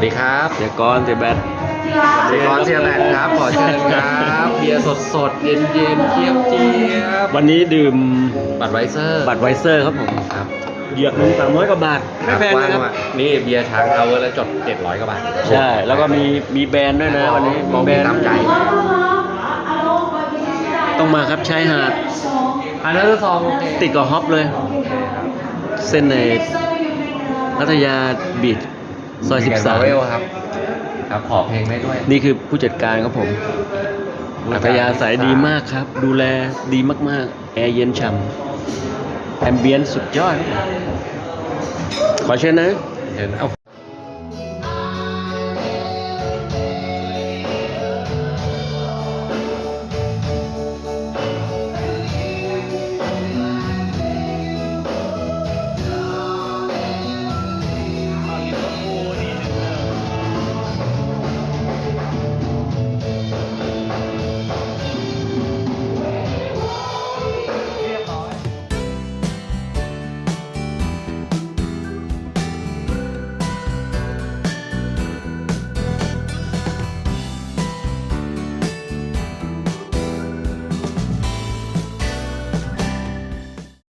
วัสดีครับเสียกรเสียแบทเสียกรเสียแบทครับขอเชิญครับเบียร์สดสดๆเย็นเย็นๆเจี๊ยบเจี๊ยบวันนี้ดื่มบัตรไวเซอร์บัตรไวเซอร์ครับผมครับเหยือกหนึ่งสามร้อยกว่าบาทไม่แพงว่านะครับว่านี่เบียร์ช้างเอาไว้แล้วจด700กว่าบาทใช่แล้วก็มีมีแบรนด์ด้วยนะวันนี้มองแบรนด์ตามใจ ต้องมาครับชายหาดอันนั้นซองโอเคติดกับฮอปเลย เส้นในรัตยาบีช ซอยแกนเวลครับครับขอเพลงได้ด้วย13นี่คือผู้จัดการครับผมอัธยาศัยดีมากครับ ดูแลดีมากๆ แอร์เย็นฉ่ำแอมเบียนสุดยอดครับผมขอเชิญนะเชิญเอา